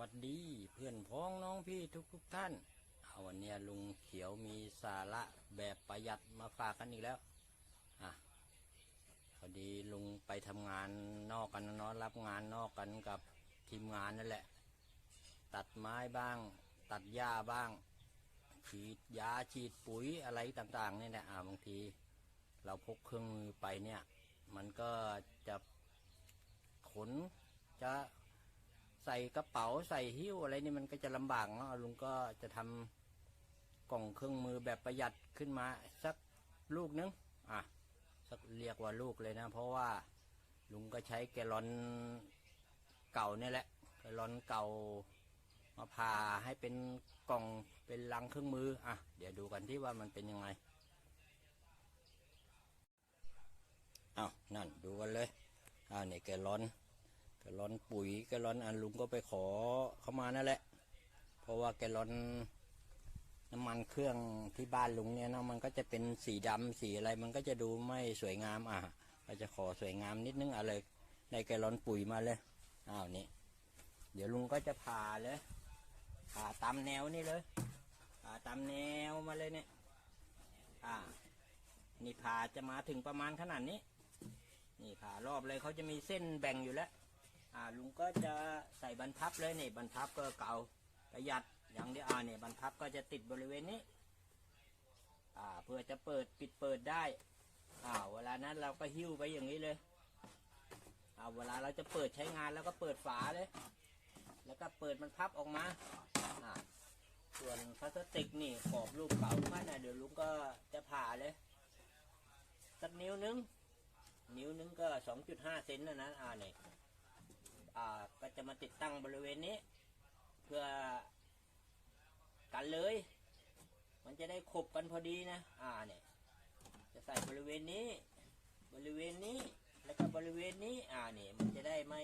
วัสดีเพื่อนพ้องน้องพี่ทุกทุกท่านเอาวันนี้ลุงเขียวมีสาระแบบประหยัดมาฝากกันอีกแล้วอะพอดีลุงไปทำงานนอกกันนะเนาะรับงานนอกกันกับทีมงานนั่นแหละ ตัดไม้บ้าง ตัดหญ้าบ้าง ฉีดยาฉีดปุ๋ยอะไรต่างๆเนี่ยนะอ่าบางที เราพกเครื่องมือไปเนี่ย มันก็จะขนจะ ใส่กระเป๋าใส่หิ้วอะไรนี่มันก็จะลำบากเนาะลุงก็จะทำกล่องเครื่องมือแบบประหยัดขึ้นมา สักลูกนึงอะสักเรียกว่าลูกเลยนะ เพราะว่าลุงก็ใช้แกลอนเก่าเนี่ยแหละแกลอนเก่ามาผ่าให้เป็นกล่องเป็นลังเครื่องมืออะเดี๋ยวดูกันที่ว่ามันเป็นยังไงอ้าวนั่นดูกันเลยอ้าวนี่แกลอน แกลอนปุ๋ยแกลอนอันลุงก็ไปขอเข้ามานั่นแหละ เพราะว่าแกลอนน้ำมันเครื่องที่บ้านลุงเนี่ยเนาะมันก็จะเป็นสีดำสีอะไรมันก็จะดูไม่สวยงามอะก็จะขอสวยงามนิดนึงอะไรในแกลลอนปุ๋ยมาเลยอ้าวนี่เดี๋ยวลุงก็จะผ่าเลยผ่าตามแนวนี่เลยผ่าตามแนวมาเลยเนี่ยอ่า นี่ผ่าจะมาถึงประมาณขนาดนี้ นี่ผ่ารอบเลยเขาจะมีเส้นแบ่งอยู่แล้ว อ่าลุงก็จะใส่บรรทับเลยนี่บรรทับก็เก่าประหยัดอย่างเดียวอ่าเนี่ยบรรทับก็จะติดบริเวณนี้อ่าเพื่อจะเปิดปิดเปิดได้อ่าเวลานั้นเราก็หิ้วไปอย่างนี้เลยอ่าเวลาเราจะเปิดใช้งานแล้วก็เปิดฝาเลย แล้วก็เปิดมันพับออกมาอ่าส่วนพลาสติกนี่ขอบรูปเก่ามันนะเดี๋ยวลุงก็จะผ่าเลยสักนิ้วนึง นิ้วนึงก็สองจุดห้าเซนนะนะอ่าเนี่ย อ่าก็จะมาติดตั้งบริเวณนี้ เพื่อกันเลย มันจะได้ขบกันพอดีนะ อ่าเนี่ย จะใส่บริเวณนี้ บริเวณนี้ แล้วก็บริเวณนี้ อ่าเนี่ยมันจะได้ไม่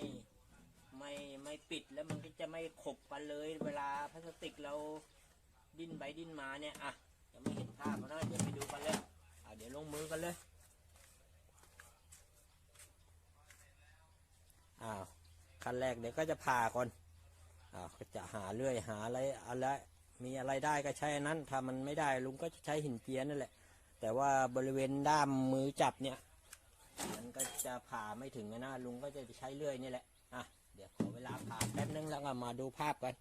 ไม่ไม่ปิดแล้วมันก็จะไม่ขบกันเลย เวลาพลาสติกเราดิ้นไปดิ้นมาเนี่ย อะยังไม่เห็นภาพนะเดี๋ยวไปดูกันเลยอ่าเดี๋ยวลงมือกันเลยอ้าว ขั้นแรกเดี๋ยวก็จะผ่าก่อนอ่าก็จะหาเลื่อยหาอะไรอะไรมีอะไรได้ก็ใช้นั้นถ้ามันไม่ได้ลุงก็จะใช้หินเจียนั่นแหละ แต่ว่าบริเวณด้ามมือจับเนี่ย มันก็จะผ่าไม่ถึงนะลุงก็จะใช้เลื่อยนี่แหละอะเดี๋ยวขอเวลาผ่าแป๊บนึงแล้วก็มาดูภาพกัน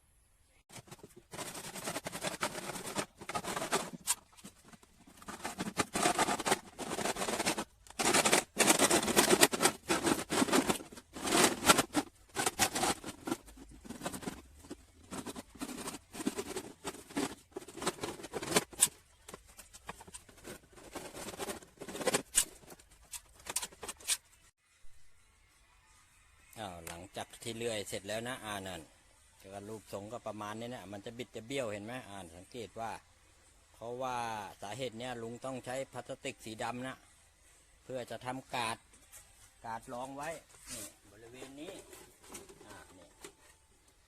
อ้าวหลังจากที่เลื่อยเสร็จแล้วนะอ่านั่นก็รูปทรงก็ประมาณนี้นะมันจะบิดจะเบี้ยวเห็นไหมอ่านสังเกตว่า เพราะว่าสาเหตุเนี้ยลุงต้องใช้พลาสติกสีดำนะเพื่อจะทำกาดกาดรองไว้นี่บริเวณนี้อ่านี่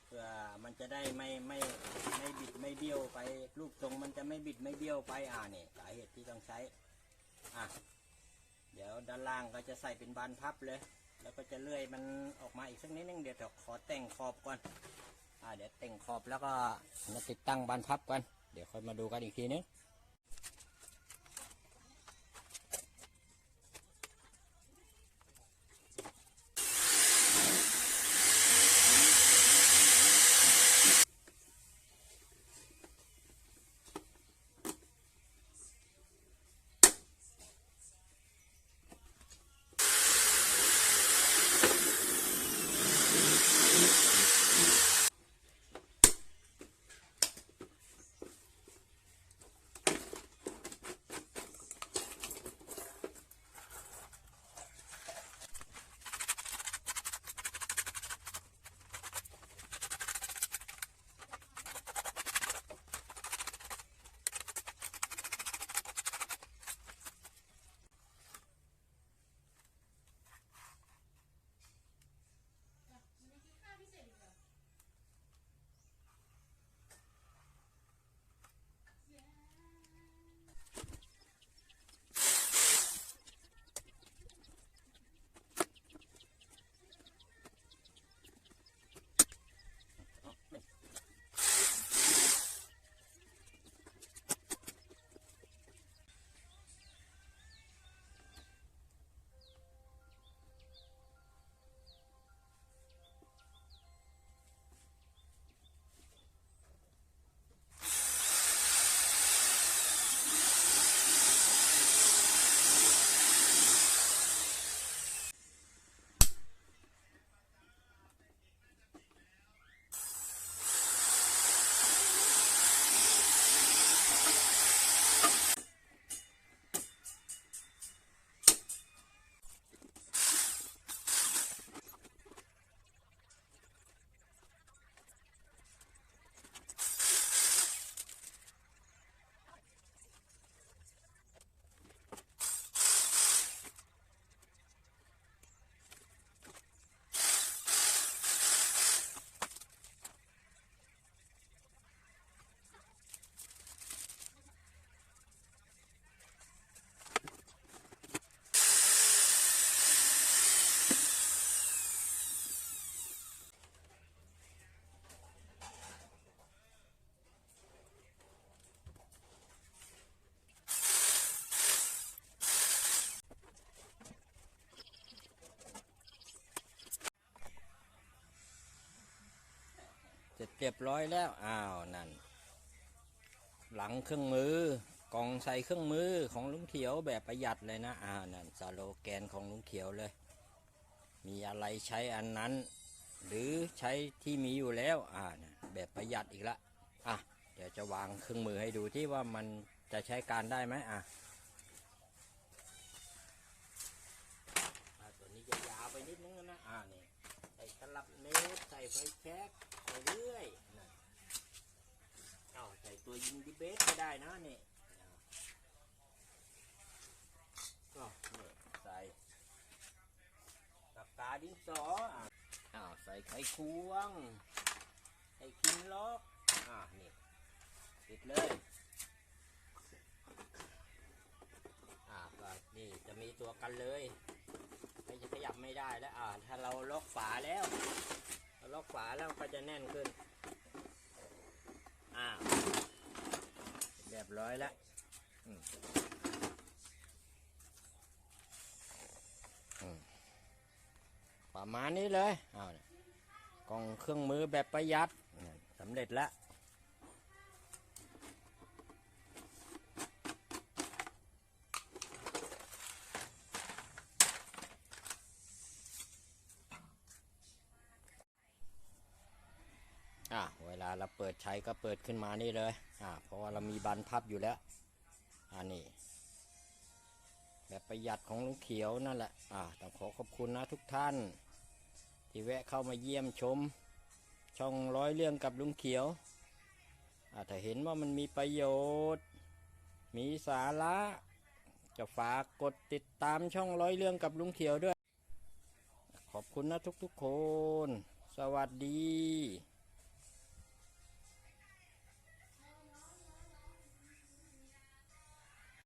เพื่อมันจะได้ไม่ไม่ไม่บิดไม่เบี้ยวไปรูปทรงมันจะไม่บิดไม่เบี้ยวไปอ่านี่สาเหตุที่ต้องใช้อะเดี๋ยวด้านล่างก็จะใส่เป็นบานพับเลย แล้วก็จะเลื่อยมันออกมาอีกสักนิดนึงเดี๋ยวขอแต่งขอบก่อนอ่าเดี๋ยวแต่งขอบแล้วก็มาติดตั้งบานพับกันเดี๋ยวค่อยมาดูกันอีกทีนึง เรียบร้อยแล้วอ้าวนั่น หลังเครื่องมือกล่องใส่เครื่องมือของลุงเขียวแบบประหยัดเลยนะอ่าวนั่นสโลแกนของลุงเขียวเลย มีอะไรใช้อันนั้น หรือใช้ที่มีอยู่แล้วอ่านะแบบประหยัดอีกละอะเดี๋ยวจะวางเครื่องมือให้ดูที่ว่ามันจะใช้การได้ไหมอะอะตัวนี้จะยาวไปนิดนึงนะอ่านี่ใส่ต ลับใส่ไฟแช็กไปเรื่อยเอาใส่ตัวยิงดิเบสก็ได้นะนี่ก็นี่ใส่ปากกาดินสออ้าวใส่ไข่ควงใส่คิมล็อกอ่านี่ติดเลยอ่าก็นี่จะมีตัวกันเลย ขยับไม่ได้แล้วอ่า ถ้าเราล็อกฝาแล้วเราล็อกฝาแล้วก็จะแน่นขึ้นอ่าเรียบร้อยแล้วประมาณนี้เลยเอาเกล่องเครื่องมือแบบประหยัดสำเร็จแล้ว อะ เราเปิดใช้ก็เปิดขึ้นมานี่เลยอ่าเพราะว่าเรามีบานพับอยู่แล้วอันนี้แบบประหยัดของลุงเขียวนั่นแหละอ่าต้องขอขอบคุณนะทุกท่าน ที่แวะเข้ามาเยี่ยมชม ช่องร้อยเรื่องกับลุงเขียวอ่าถ้าเห็นว่ามันมีประโยชน์ มีสาระ จะฝากกดติดตามช่องร้อยเรื่องกับลุงเขียวด้วย ขอบคุณนะทุกๆคน สวัสดี